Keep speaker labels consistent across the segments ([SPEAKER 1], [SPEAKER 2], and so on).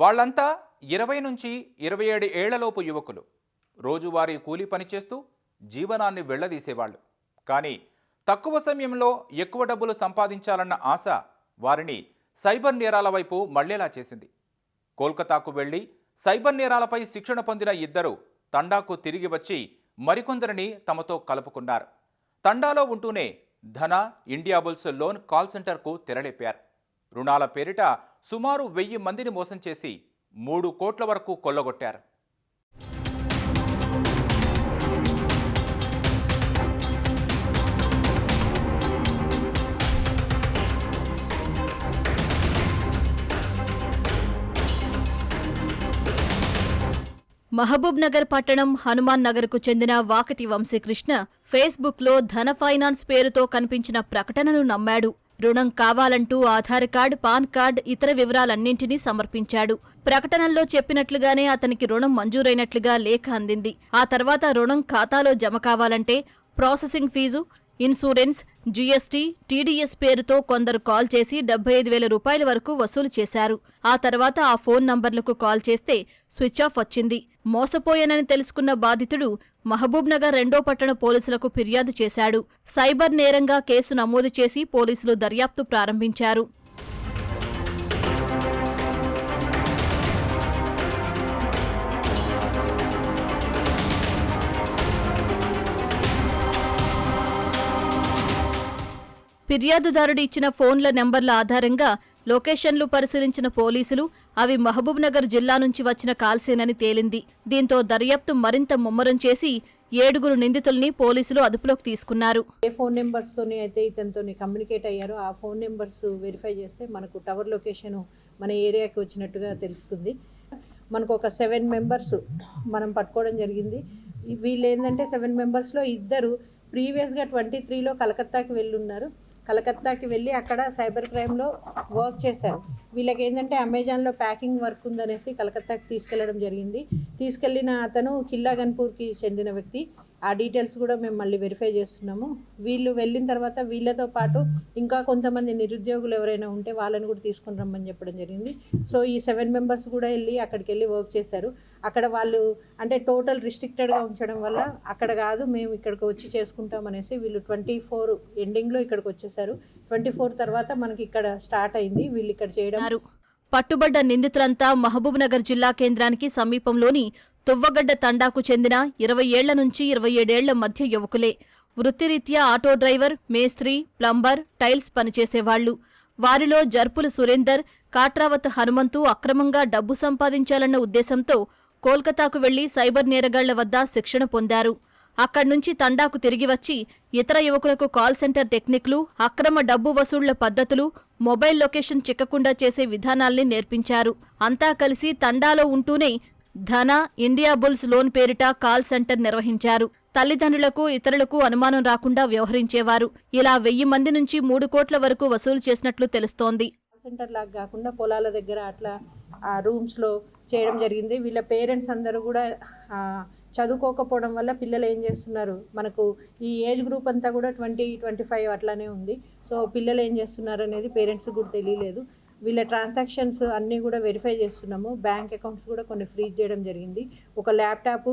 [SPEAKER 1] వాళ్ళంతా ఇరవై నుంచి ఇరవై ఏడు ఏళ్ళలోపు యువకులు. రోజువారీ కూలీ పనిచేస్తూ జీవనాన్ని వెళ్ళదీసేవాళ్ళు. కానీ తక్కువ సమయంలో ఎక్కువ డబ్బులు సంపాదించాలన్న ఆశ వారిని సైబర్ నేరాల వైపు మళ్ళేలా చేసింది. కోల్కతాకు వెళ్ళి సైబర్ నేరాలపై శిక్షణ పొందిన ఇద్దరు తండాకు తిరిగి వచ్చి మరికొందరిని తమతో కలుపుకున్నారు. తండాలో ఉంటూనే ధన ఇండియాబుల్స్ లోన్ కాల్ సెంటర్కు తెరలేపారు. రుణాల పేరిట సుమారు వెయ్యి మందిని మోసం చేసి మూడు కోట్ల వరకు కొల్లగొట్టారు.
[SPEAKER 2] మహబూబ్ నగర్ పట్టణం హనుమాన్ నగర్కు చెందిన వాకటి వంశీకృష్ణ ఫేస్బుక్లో ధన ఫైనాన్స్ పేరుతో కనిపించిన ప్రకటనను నమ్మాడు. రుణం కావాలంటూ ఆధార్ కార్డ్ పాన్ కార్డ్ ఇతర వివరాలన్నింటినీ సమర్పించాడు. ప్రకటనల్లో చెప్పినట్లుగానే అతనికి రుణం మంజూరైనట్లుగా లేఖ అందింది. ఆ తర్వాత రుణం ఖాతాలో జమ కావాలంటే processing fee insurance GST TDS పేరుతో కొందరు కాల్ చేసి డెబ్బై ఐదు వేల రూపాయల వరకు వసూలు చేశారు. ఆ తర్వాత ఆ ఫోన్ నంబర్లకు కాల్ చేస్తే స్విచ్ ఆఫ్ వచ్చింది. మోసపోయానని తెలుసుకున్న బాధితుడు మహబూబ్నగర్ రెండో పట్టణ పోలీసులకు ఫిర్యాదు చేశాడు. సైబర్ నేరంగా కేసు నమోదు చేసి పోలీసులు దర్యాప్తు ప్రారంభించారు. ఫిర్యాదుదారుడు ఇచ్చిన ఫోన్ల నెంబర్ల ఆధారంగా లొకేషన్లు పరిశీలించిన పోలీసులు అవి మహబూబ్నగర్ జిల్లా నుంచి వచ్చిన కాల్సేనని తేలింది. దీంతో దర్యాప్తు మరింత ముమ్మరం చేసి ఏడుగురు నిందితుల్ని పోలీసులు అదుపులోకి తీసుకున్నారు.
[SPEAKER 3] ఏ ఫోన్ నెంబర్స్తోని అయితే ఇతనితో కమ్యూనికేట్ అయ్యారో ఆ ఫోన్ నెంబర్స్ వెరిఫై చేస్తే మనకు టవర్ లొకేషన్ మన ఏరియాకి వచ్చినట్టుగా తెలుస్తుంది. మనకు ఒక సెవెన్ మెంబర్స్ మనం పట్టుకోవడం జరిగింది. వీళ్ళు ఏంటంటే సెవెన్ మెంబర్స్లో ఇద్దరు ప్రీవియస్గా ట్వంటీ త్రీలో కలకత్తాకి వెళ్ళి ఉన్నారు కలకత్తాకి వెళ్ళి అక్కడ సైబర్ క్రైమ్లో వర్క్ చేశారు. వీళ్ళకి ఏంటంటే అమెజాన్లో ప్యాకింగ్ వర్క్ ఉందనేసి కలకత్తాకి తీసుకెళ్ళడం జరిగింది. తీసుకెళ్ళిన అతను కిల్లా గన్పూర్కి చెందిన వ్యక్తి. ఆ డీటెయిల్స్ కూడా మేము మళ్ళీ వెరిఫై చేస్తున్నాము. వీళ్ళు వెళ్ళిన తర్వాత వీళ్ళతో పాటు ఇంకా కొంతమంది నిరుద్యోగులు ఎవరైనా ఉంటే వాళ్ళని కూడా తీసుకుని రమ్మని చెప్పడం జరిగింది. సో ఈ సెవెన్ మెంబర్స్ కూడా వెళ్ళి అక్కడికి వెళ్ళి వర్క్ చేశారు. అక్కడ వాళ్ళు అంటే టోటల్ రిస్ట్రిక్టెడ్గా ఉంచడం వల్ల అక్కడ కాదు మేము ఇక్కడికి వచ్చి చేసుకుంటాం అనేసి వీళ్ళు ట్వంటీ ఫోర్ ఎండింగ్లో ఇక్కడికి వచ్చేసారు. ట్వంటీ ఫోర్ తర్వాత మనకి ఇక్కడ స్టార్ట్ అయింది వీళ్ళు ఇక్కడ చేయడం.
[SPEAKER 2] పట్టుబడ్డ నిందితులంతా మహబూబ్ నగర్ జిల్లా కేంద్రానికి సమీపంలోని తువ్వగడ్డ తండాకు చెందిన ఇరవై ఏళ్ళ నుంచి ఇరవై ఏడేళ్ళ మధ్య యువకులే. వృత్తిరీత్యా ఆటో డ్రైవర్ మేస్త్రి ప్లంబర్ టైల్స్ పనిచేసేవాళ్ళు వారిలో జర్పుల సురేందర్ కాట్రావత్ హనుమంతు అక్రమంగా డబ్బు సంపాదించాలన్న ఉద్దేశంతో కోల్కతాకు వెళ్ళి సైబర్ నేరగాళ్ళ వద్ద శిక్షణ పొందారు. అక్కడ్నుంచి తండాకు తిరిగి వచ్చి ఇతర యువకులకు కాల్ సెంటర్ టెక్నిక్లు అక్రమ డబ్బు వసూళ్ళ పద్ధతులు మొబైల్ లొకేషన్ చిక్కకుండా చేసే విధానాల్ని నేర్పించారు. అంతా కలిసి తండాలో ఉంటూనే ధన ఇండియా బుల్స్ లోన్ పేరిట కాల్ సెంటర్ నిర్వహించారు. తల్లిదండ్రులకు ఇతరులకు అనుమానం రాకుండా వ్యవహరించేవారు. ఇలా వెయ్యి మంది నుంచి మూడు కోట్ల వరకు వసూలు చేసినట్లు తెలుస్తోంది.
[SPEAKER 3] కార్పెంటర్ లాగా కాకుండా పొలాల దగ్గర అట్లా ఆ రూమ్స్లో చేయడం జరిగింది. వీళ్ళ పేరెంట్స్ అందరూ కూడా చదువుకోకపోవడం వల్ల పిల్లలు ఏం చేస్తున్నారు? మనకు ఈ ఏజ్ గ్రూప్ అంతా కూడా ట్వంటీ ట్వంటీ ఫైవ్ అట్లానే ఉంది. సో పిల్లలు ఏం చేస్తున్నారు అనేది పేరెంట్స్ కూడా తెలియలేదు. వీళ్ళ ట్రాన్సాక్షన్స్ అన్నీ కూడా వెరిఫై చేస్తున్నాము. బ్యాంక్ అకౌంట్స్ కూడా కొన్ని ఫ్రీజ్ చేయడం జరిగింది. ఒక laptop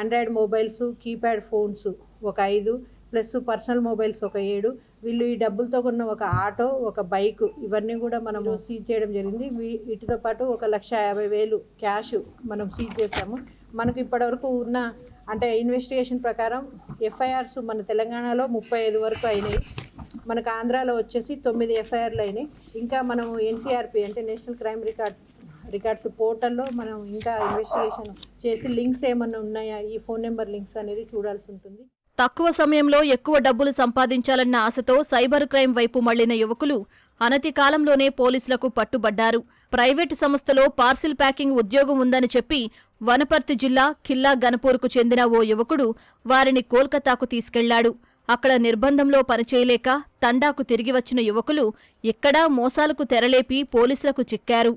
[SPEAKER 3] android mobiles keypad phones ఒక ఐదు. ప్లస్ పర్సనల్ మొబైల్స్ ఒక ఏడు. వీళ్ళు ఈ డబ్బులతో కొన్న ఒక ఆటో ఒక బైక్ ఇవన్నీ కూడా మనము సీజ్ చేయడం జరిగింది. వీటితో పాటు ఒక లక్ష యాభై వేలు క్యాష్ మనం సీజ్ చేసాము. మనకు ఇప్పటివరకు ఉన్న అంటే ఇన్వెస్టిగేషన్ ప్రకారం ఎఫ్ఐఆర్స్ మన తెలంగాణలో ముప్పై ఐదు వరకు అయినాయి. మనకు ఆంధ్రాలో వచ్చేసి తొమ్మిది ఎఫ్ఐఆర్లు అయినాయి. ఇంకా మనం ఎన్సీఆర్పి అంటే నేషనల్ క్రైమ్ రికార్డ్ రికార్డ్స్ పోర్టల్లో మనం ఇంకా ఇన్వెస్టిగేషన్ చేసి లింక్స్ ఏమన్నా ఉన్నాయా? ఈ ఫోన్ నెంబర్ లింక్స్ అనేది చూడాల్సి ఉంటుంది.
[SPEAKER 2] తక్కువ సమయంలో ఎక్కువ డబ్బులు సంపాదించాలన్న ఆశతో సైబర్ క్రైమ్ వైపు మళ్ళిన యువకులు అనతి కాలంలోనే పోలీసులకు పట్టుబడ్డారు. ప్రైవేటు సంస్థలో పార్సిల్ ప్యాకింగ్ ఉద్యోగం ఉందని చెప్పి వనపర్తి జిల్లా ఖిల్లా గనపూర్కు చెందిన ఓ యువకుడు వారిని కోల్కతాకు తీసుకెళ్ళాడు. అక్కడ నిర్బంధంలో పనిచేయలేక తండాకు తిరిగి వచ్చిన యువకులు ఎక్కడా మోసాలకు తెరలేపి పోలీసులకు చిక్కారు.